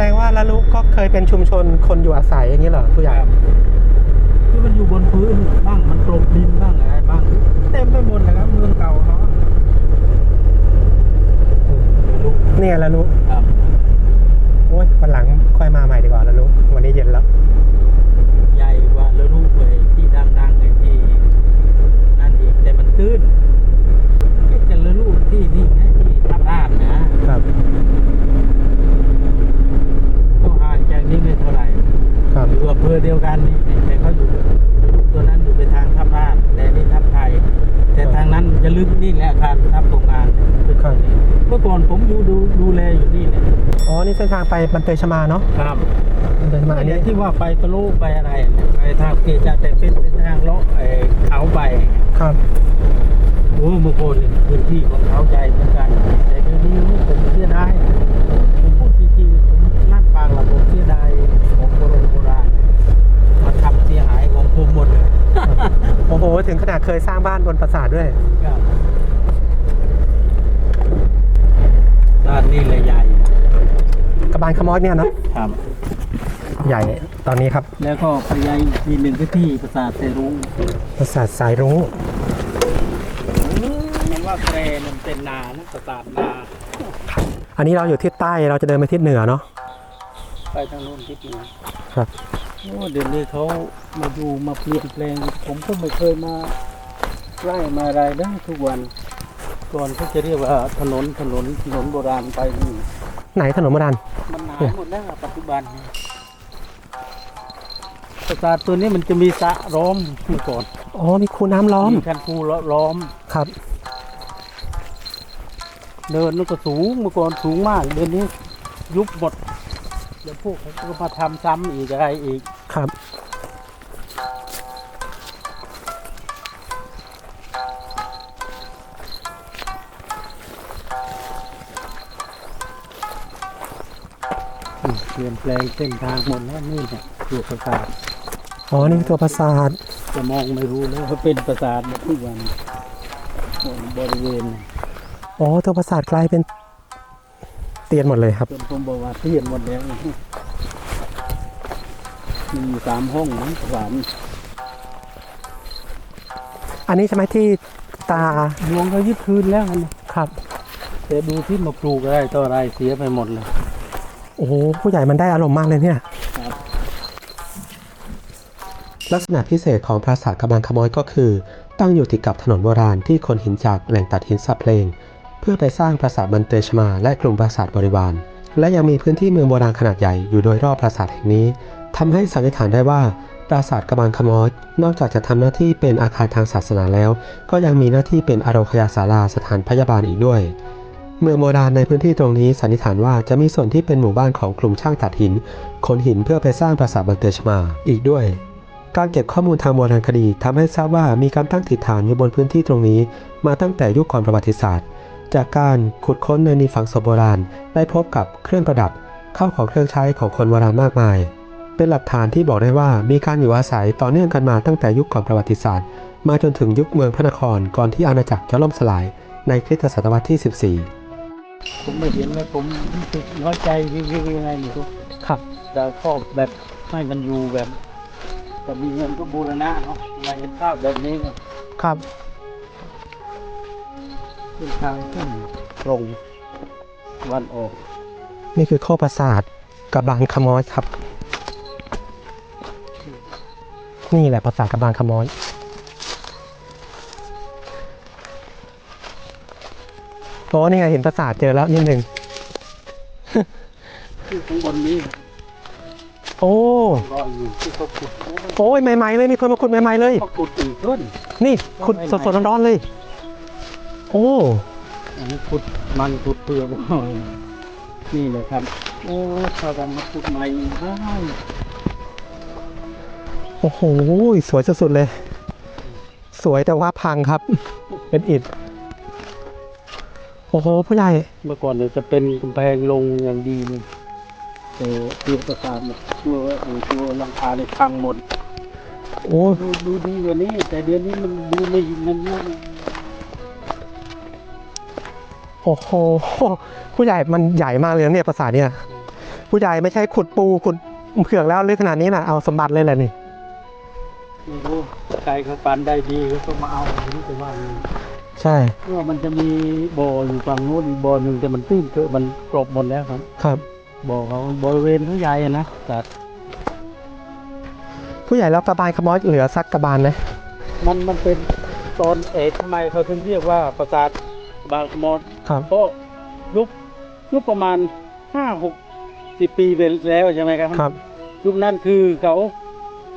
ดงว่าละลุก็เคยเป็นชุมชนคนอยู่อาศัยอย่างนี้เหรอผู้ใหญ่ที่มันอยู่บนพื้นบ้างมันกลบดินบ้างอะไรบ้างเต็มไปหมดเลยครับเมืองเก่าเขาเนี่ยละลุครับโอ้ยวันหลังค่อยมาใหม่ดีกว่าละลุวันนี้เย็นแล้วใหญ่กว่าแล้วลูกเลยที่ดังๆเลยที่นั่นอีกแต่มันตื้นเอ๊ะแต่ละลูกที่นี่นะที่ทับลาดนะครับ ก็ห่างจากนี้ไม่เท่าไหร่ ครับ อยู่อำเภอเดียวกันนี่แต่เขาอยู่ลูกตัวนั้นอยู่ไปทางทับลาดแต่นี่ทับไทย แต่ทางนั้นจะลึก นี่แหละอาคารทับโรงงานเป็นคนนี้เมื่อก่อนผมอยู่ดูดูแลอยู่นี่เนี่ยอ๋อ นี่เส้นทางไปบันเตยชมาเนาะครับบันเตยชมาอันนี้ที่ว่าไปตะลุไปอะไรเนี่ยไปทางเกจาแต่เป็นเป็นทางเลาะไอ้เขาไปครับ โอ้เมื่อก่อนนี่พื้นที่ของเขาใจเหมือนกันแต่เดี๋ยวนี้ผมเสียดายผมพูดจริงๆผมนั่นปากละผมเสียดายของโบราณโบราณมาทำเสียหายของผมหมดเลย โอ้โห ถึงขนาดเคยสร้างบ้านบนปราสาทด้วยครับด้า นนี้เลยใหญ่กระบาลขมอดเนี่ยเนาะครับ ใหญ่ตอนนี้ครับแล้วก็ไปย้ายอีกทีหนึ่งก็ที่ปราสาทเซรุ้งปราสาทสายรุ้งมันว่าแกรมันเป็นนานะปราสาทนาอันนี้เราอยู่ทิศใต้เราจะเดินไปทิศเหนือเนาะไปทางโน้นทิศเหนือครับโอ้เดี๋ยวนี้เขามาดูมาเปลี่ยนแปลง ผมก็ไม่เคยมาไล่มาอะไรได้ทุกวัน ก่อนเขาจะเรียกว่าถนนถนนถนนโบราณไปนี่ไหนถนนโบราณมันหายหมดแล้วอะปัจจุบันนี้ปราสาทตัวนี้มันจะมีสระล้อมเมื่อก่อนอ๋อมีคูน้ำล้อมมีคันคูล้อม ครับ เนินนั่นก็สูงเมื่อก่อนสูงมากเดี๋ยวนี้ยุบหมดเดี๋ยวพวกเขาก็มาทำซ้ำอีกอะไรอีก ครับ เปลี่ยนแปลงเส้นทางหมดแล้วนี่เนี่ยตัวปราสาทอ๋อนี่คือตัวปราสาทจะมองไม่รู้เลยว่าเป็นปราสาทหมดทุกวันบริเวณอ๋อตัวปราสาทกลายเป็นเตียนหมดเลยครับจนผมบอกว่าเทียนหมดแล้วมีอยู่สามห้องนะสามอันนี้ใช่ไหมที่ตาหลวงเขายึดคืนแล้วนะครับแต่ดูที่มาปลูกอะไรต่ออะไรเสียไปหมดเลย โอ้โหผู้ใหญ่มันได้อารมณ์มากเลยเนี่ยลักษณะพิเศษของปราสาทกำบังขโมยก็คือ ตั้งอยู่ติดกับถนนโบราณที่ขนหินจากแหล่งตัดหินสับเพลง เพื่อไปสร้างปราสาทบันเตชมา และกลุ่มปราสาทบริวาร และยังมีพื้นที่เมืองโบราณขนาดใหญ่อยู่โดยรอบปราสาทแห่งนี้ทำให้สันนิษฐานได้ว่าปราสาทกำบังขโมยนอกจากจะทำหน้าที่เป็นอาคารทางศาสนาแล้ว ก็ยังมีหน้าที่เป็นอารคยาศาลาสถานพยาบาลอีกด้วย เมืองโบราณในพื้นที่ตรงนี้สันนิษฐานว่าจะมีส่วนที่เป็นหมู่บ้านของกลุ่มช่างตัดหินขนหินเพื่อไปสร้างปราสาทบันเตชมา อีกด้วย การเก็บข้อมูลทางโบราณคดีทำให้ทราบว่ามีการตั้งถิ่นฐานอยู่บนพื้นที่ตรงนี้ มาตั้งแต่ยุคก่อนประวัติศาสตร์ จากการขุดค้นในนิฝังศพโบราณได้พบกับเครื่องประดับข้าวของเครื่องใช้ของคนโบราณมากมาย เป็นหลักฐานที่บอกได้ว่ามีการอยู่อาศัยต่อเนื่องกันมาตั้งแต่ยุคก่อนประวัติศาสตร์ มาจนถึงยุคเมืองพระนครก่อนที่อาณาจักรจะล่มสลายในคริสตศตวรรษที่ 14 ผมไม่เห็นเลยผมรู้สึกน้อยใจวิวยังไงไม่รู้ครับแต่ชอบแบบให้มันอยู่แบบแต่มีเงินก็บูรณะเนาะมาเห็นภาพแบบนี้ก็ครับเป็นทางขึ้นตรงวันออก นี่คือโคกปราสาทกระบางขมอยครับ นี่แหละปราสาทกระบางขมอย โอ้นี่ไงเห็นปราสาทเจอแล้วนิดหนึ่งที่ข้างบนนี้โอ้รออยู่ที่เขาขุดโอ้ยใหม่ๆเลยมีคนมาขุดใหม่ๆเลยเขาขุดอีกต้นนี่ขุดสดๆร้อนๆเลย โอ้อันนี้ขุดมันขุดเปลือกนี่เลยครับ โอ้ชาวบ้านมาขุดใหม่ได้โอ้โห สวยสุดๆเลย สวยแต่ว่าพังครับ เป็นอิฐ โอ้โหผู้ใหญ่ เมื่อก่อนเนี่ยจะเป็นกำแพงลงอย่างดีเลยแต่เตียงประสาทเนี่ยตัวไอ้ตัวหลังคาเนี่ยพังหมดโอ้ดูดูดีกว่านี้ แต่เดือนนี้มันดูไม่มันไม่โอ้โหผู้ใหญ่มันใหญ่มากเลยนะเนี่ยปราสาทเนี่ย ผู้ใหญ่ไม่ใช่ขุดปูขุดเผือกแล้วลึกขนาดนี้นะเอาสมบัติเลยแหละนี่ไม่รู้ใครเขาปันได้ดีเขาก็มาเอาไม่รู้จะว่าไง ใช่เพราะว่ามันจะมีบ่ออยู่ฝั่งนู้นอีกบ่อหนึ่งแต่มันตื้นเกินมันกรบหมดแล้วครับ ครับ บ่อเขาบริเวณเขาใหญ่อะนะแต่ผู้ใหญ่แล้วกระบาลขมอยเหลือสักกระบาลไหมมันมันเป็นตอนเอกทำไมเขาถึงเรียกว่าปราสาทบางขมอดครับ เพราะยุคยุคประมาณห้าหกสิบปีไปแล้วใช่ไหมครับครับ ยุคนั้นคือเขา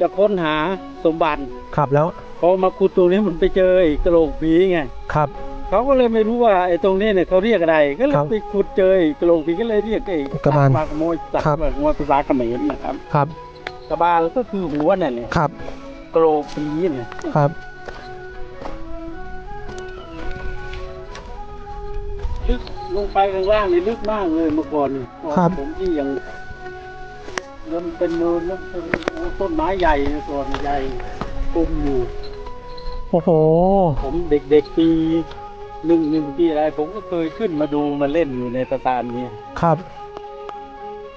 จะค้นหาสมบัติครับแล้ว พอมาขุดตรงนี้มันไปเจอไอ้กระโหลกผีไง ครับ เขาก็เลยไม่รู้ว่าไอ้ตรงนี้เนี่ยเขาเรียกอะไร ก็เลยครับไปขุดเจอไอ้กระโหลกผีก็เลยเรียกไอ้กระบาลปลาขโมยสัตว์ครับปลาขโมยภาษาเขมรนะครับ ครับกระบาลก็คือหัวนั่นเนี่ยครับกระโหลกผีเนี่ยครับลึกลงไปข้างล่างนี่ลึกมากเลยเมื่อก่อนนี่ครับผมที่ยังแล้วมันเป็นเนินแล้วเป็นต้นไม้ใหญ่ส่วนใหญ่กุมอยู่ โอ้โห ผมเด็กๆปีหนึ่งหนึ่งปีอะไร ผมก็เคยขึ้นมาดูมาเล่นอยู่ในประสานนี้ครับ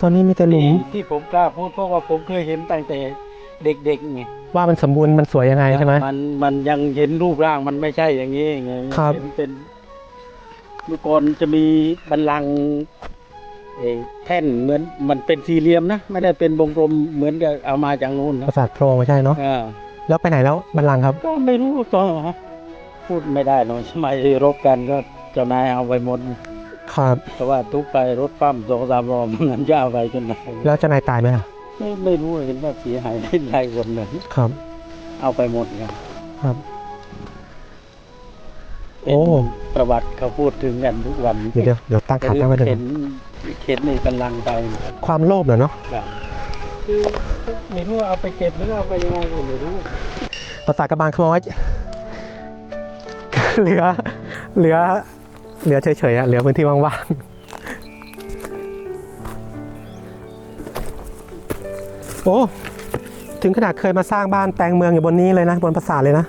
ตอนนี้มีแต่หลุมที่ที่ผมกล้าพูดเพราะว่าผมเคยเห็นตั้งแต่เด็กๆไงว่ามันสมบูรณ์มันสวยยังไงใช่ไหมมันมันยังเห็นรูปร่างมันไม่ใช่อย่างนี้ไงครับเห็นเป็นเมื่อก่อนจะมีบันลังก์เอ่อแท่นเหมือนมันเป็นสี่เหลี่ยมนะ ไม่ได้เป็นวงกลมเหมือนกับเอามาจากนู้นปนะราสาทโพรงไม่ใช่เนาะอ่า แล้วไปไหนแล้วบัลลังก์ครับ ก็ไม่รู้ตอนฮะพูดไม่ได้เนอะสมัยรบกันก็เจ้านายเอาไปหมด ครับเพราะว่าทุกไปรถปั้มสองสามรอบงั้นจะเอาไปจนไหนแล้วเจะนายตายไหมอะไม่ไม่รู้เห็นว่าเสียหายได้หลายคนเลยครับ เอาไปหมดกันครับเป็นโอ้ประวัติเขาพูดถึงกันทุกวันเดี๋ยวเดี๋ยวเดี๋ยวตั้งขาตั้งไว้หนึ่เข็งนเข็นในกำลังไปความโลภเหรอเนาะ ครับ คือไม่รู้ว่าเอาไปเก็บหรือเอาไปยังไงก็ไม่รู้ปราสาทกระบาลขมอยเหลือเหลือเหลือเฉยๆอะเหลือพื้นที่ว่างๆโอ้ถึงขนาดเคยมาสร้างบ้านแปลงเมืองอยู่บนนี้เลยนะบนปราสาทเลยนะ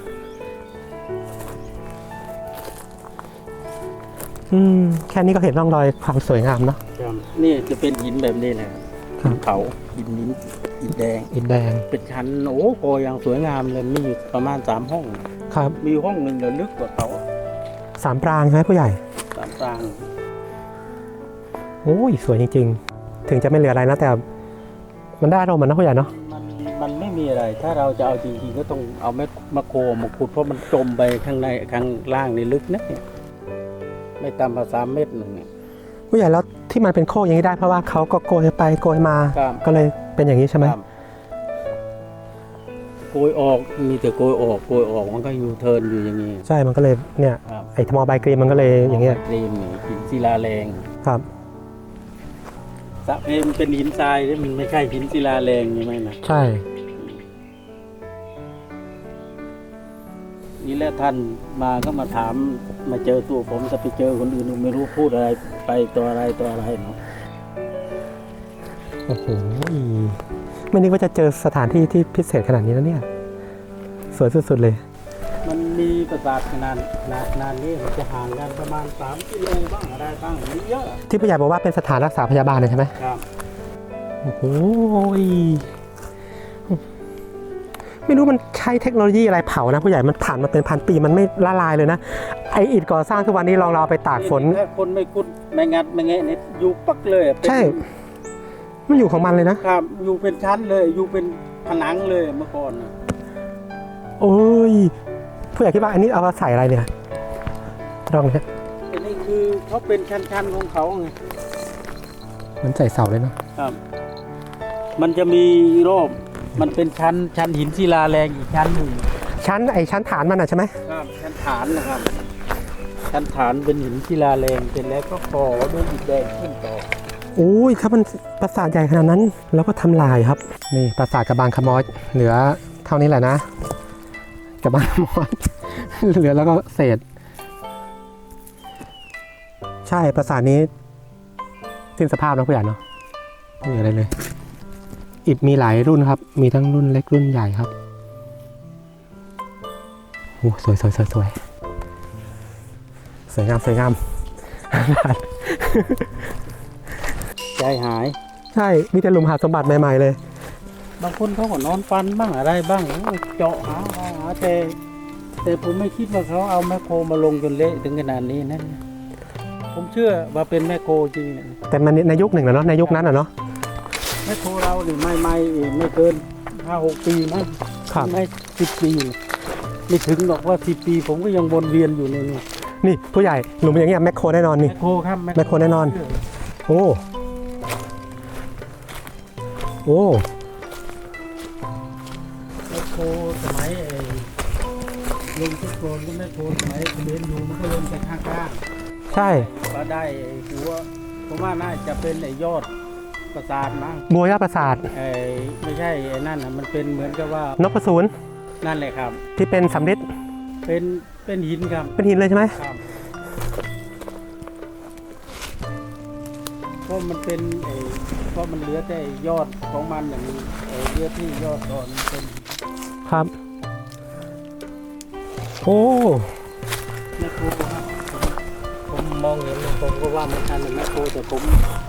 อืมแค่นี้ก็เห็นร่องรอยความสวยงามเนาะนี่จะเป็นหินแบบนี้แหละครับเขา หินนิ้นหินแดง อิฐแดงเป็นชั้นโอ้โหอย่างสวยงามเลยมีอยู่ประมาณสามห้อง ครับมีห้องหนึ่งเดี๋ยวลึกกว่าเขาสามปรางใช่ไหมผู้ใหญ่สามปรางโอ้ยสวยจริง ๆ ถึงจะไม่เหลืออะไรนะแต่ มันได้อารมณ์มันนะผู้ใหญ่เนาะมันมันไม่มีอะไร ถ้าเราจะเอาจริงๆก็ต้องเอาแม่มาโคมาขุดเพราะมันจมไปข้างในข้างล่างนี่ลึกนะเนี่ยไม่ต่ำกว่าสามเมตรหนึ่งเนี่ยผู้ใหญ่แล้ว ที่มันเป็นโค้งอย่างนี้ได้เพราะว่าเขาก็โกยไปโกยมา ครับ ก็เลยเป็นอย่างนี้ใช่ไหมครับโกยออกมีแต่โกยออกโกยออกมันก็อยู่เทิร์นอยู่อย่างนี้ใช่มันก็เลยเนี่ยครับไอ้ทมอใบกรีมมันก็เลยอย่างเงี้ยกรีมนี่หินศิลาแรงครับสระเพมเป็นหินทรายนี่มันไม่ใช่หินศิลาแรงใช่ไหมนะใช่ แหละท่านมาก็มาถามมาเจอตัวผมจะไปเจอคนอื่นไม่รู้พูดอะไรไปตัวอะไรตัวอะไรเนาะโอ้โหไม่นึกว่าจะเจอสถานที่ที่พิเศษขนาดนี้นะเนี่ย สวยสุดๆเลย มันมีประสาทขนาดขนาดขนาดนี้มันจะห่างกันประมาณสามกิโลบ้างอะไรบ้างไม่เยอะที่ผู้ใหญ่บอกว่าเป็นสถานรักษาพยาบาลเลยใช่ไหมครับโอ้โห ไม่รู้มันใช้เทคโนโลยีอะไรเผานะผู้ใหญ่มันผ่านมาเป็นพันปีมันไม่ละลายเลยนะไออิฐก่อสร้างทุกวันนี้ลองเราเอาไปตากฝนถ้าคนไม่คุดไม่งัดไม่แงะเนี่ยอยู่ปักเลยเป็นใช่ มันอยู่ของมันเลยนะครับอยู่เป็นชั้นเลยอยู่เป็นผนังเลยเมื่อก่อนน่ะโอ้ยผู้ใหญ่คิดว่าอันนี้เอามาใส่อะไรเนี่ยตรงเนี้ยอันนี้คือเขาเป็นชั้นๆของเขาไงเหมันใส่เสาเลยเนาะครับ มันจะมีรอบ มันเป็นชั้นชั้นหินศิลาแรงอีกชั้นหนึ่งชั้นไอชั้นฐานมันอะใช่ไหมครับชั้นฐานนะครับ ชั้นฐานเป็นหินศิลาแรงเสร็จแล้วก็ก่อด้วยอิฐแดงขึ้นต่อโอ้ยครับมันปราสาทใหญ่ขนาดนั้นแล้วก็ทำลายครับนี่ปราสาทกระบางขมอดเหลือเท่านี้แหละนะกระบางขมอดเหลือแล้วก็เศษ ใช่ปราสาทนี้สิ้นสภาพแล้วผู้ใหญ่เนาะไม่เหลืออะไรเลย อิฐมีหลายรุ่นครับ มีทั้งรุ่นเล็กรุ่นใหญ่ครับโอ้สวยสวยสวยสวยสวยงามสวยงามใจหาย ใช่ มีแต่หลุมหาสมบัติใหม่ๆเลย บางคนเขาก็นอนฟันบ้างอะไรบ้างเจาะหาหาหาแต่แต่ผมไม่คิดว่าเขาเอาแมคโครมาลงจนเละถึงขนาดนี้นะผมเชื่อว่าเป็นแมคโครจริงนะแต่มันในยุคหนึ่งนะเนาะในยุคนั้นอะเนาะ แมคโครเราหรือไม่ไม่ไม่เกินห้าหกปีมั้งครับ ไม่สิบปีไม่ถึงหรอกว่าสิบปี ผมก็ยังวนเวียนอยู่ในนี้นี่ผู้ใหญ่หลุมอย่างเงี้ยแมคโครแน่นอนนี่แมคโครครับแมคโครแน่นอน โอ้โอ้แมคโครสมัยไอ้ลงทุกโครนก็แมคโครสมัยเรียนอยู่มันก็ลงแต่ข้างๆใช่ ก็ได้ไอ้หัวผมว่าน่าจะเป็นไอ้ยอด ประสาทมั้งบัวยอดประสาทไอ้ไม่ใช่ไอ้นั่นนะมันเป็นเหมือนกับว่านกประสูนนั่นแหละครับ ที่เป็นสำริดเป็นเป็นหินครับเป็นหินเลยใช่ไหมครับเพราะมันเป็นไอ้เพราะมันเหลือแต่ไอ้ยอดของมันอย่างนี้ไอ้เหลือที่ยอดอ่อนมันเป็นครับโอ้แมคโครครับผมผมมองเห็นผมก็ว่ามันทันเป็นแมคโครแต่ผมแต่ผม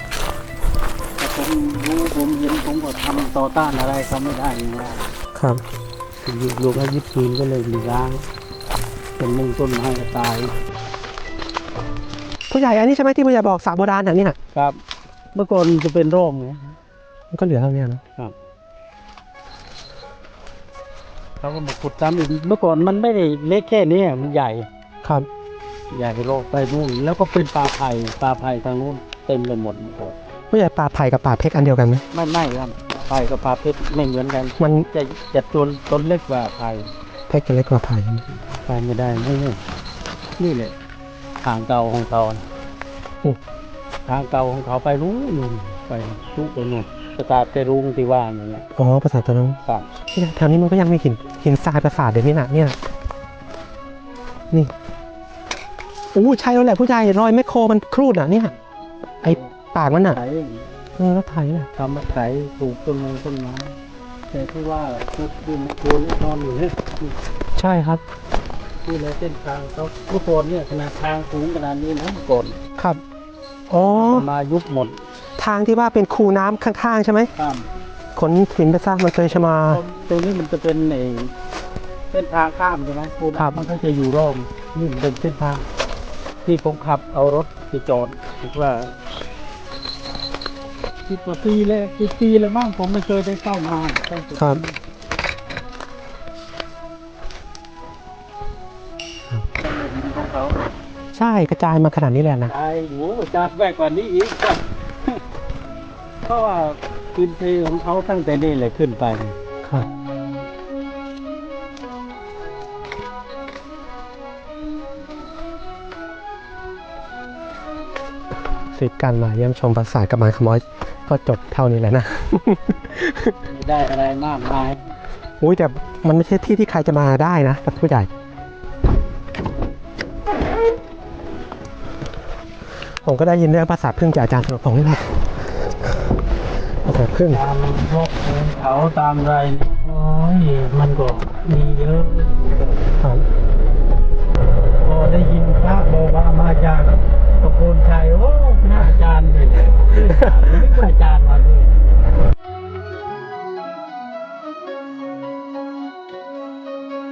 รู้ผมเห็นผมก็ทำต่อต้านอะไรเขาไม่ได้อย่างว่าครับอยู่ลูกแล้วยิบคืนก็เลยหลีล้างเป็นมุงต้นไม้ก็ตาย ผู้ใหญ่อันนี้ใช่ไหมที่ผู้ใหญ่บอกสระโบราณอย่างนี้น่ะครับ เมื่อก่อนจะเป็นร่มไงมันก็เหลือเท่านี้เนอะเขาก็มาขุดซ้ำอีกเมื่อก่อนมันไม่ได้เล็กแค่นี้มันใหญ่ครับ ใหญ่โลกไปนู่นแล้วก็เป็นปลาไผ่ปลาไผ่ทางนู้นเต็มไปหมดเมื่อ ก่อนผู้ใหญ่ป่าไผ่กับป่าเพกอันเดียวกันไหมไม่ไม่ครับไผ่กับปลาเพชรไม่เหมือนกันมันจะจะต้นต้นเล็กกว่าไผ่เพกจะเล็กกว่าไผ่ใช่ไหมไผ่ไม่ได้ไม่ไม่นี่แหละทางเก่าของเขานะอืมทางเก่าของเขาไปรู้นู่นไปรู้ไปนู่นประสาทแต่รุงที่ว่านี่แหละอ๋อประสาทตะลุงครับนี่นะแถวนี้มันก็ยังมีหินหินทรายประสาทเดี๋ยวนี้นะเนี่ยนี่อู้ใช่แล้วแหละผู้ใหญ่รอยแมคโครมันครูดอะเนี่ยไอ้ปากมันอะไถเออแล้วไถน่ะทำมาไถปลูกต้นไม้ต้นไม้แต่ที่ว่าชุดดินโคลนนอนอยู่เนี่ยใช่ครับนี่แหละเส้นทางเขาเมื่อก่อนเนี่ยขนาดทางสูงขนาดนี้นะเมื่อก่อนครับอ๋อมายุบหมด ทางที่ว่าเป็นคูน้ำข้างๆใช่ไหมข้ามขนหินไปสร้างมันเคยชมาตรงนี้มันจะเป็นไอ้เส้นทางข้ามใช่ไหมณครับมันก็จะอยู่รอบนี่มันเป็นเส้นทาง ที่ผมขับเอารถไปจอดคิดว่า สิบกว่าปีเลยสิบปีแล้วมั้งผมไม่เคยได้เข้ามาครับ ใช่กระจายมาขนาดนี้แหละนะตายโหจัดแวกกว่านี้อีกเพราะว่าพื้นที่ของเขาตั้งแต่นี่เลยขึ้นไปครับสิทธิ์การมาเยี่ยมชมปราสาทกับมันขมอย ก็จบเท่านี้แหละนะได้อะไรมากมายอุ้ยแต่มันไม่ใช่ที่ที่ใครจะมาได้นะกับผู้ใหญ่ ผมก็ได้ยินเรื่องภาษาพึ่งจากอาจารย์สนุกพงศ์นี่แหละภาษาพึ่งตามพวกเขาตามไรโอ้ยมันก็มีเยอะพอได้ยินพระบอกว่ามาจากตะโกนชายโอ้พระอาจารย์เลย อาจารย์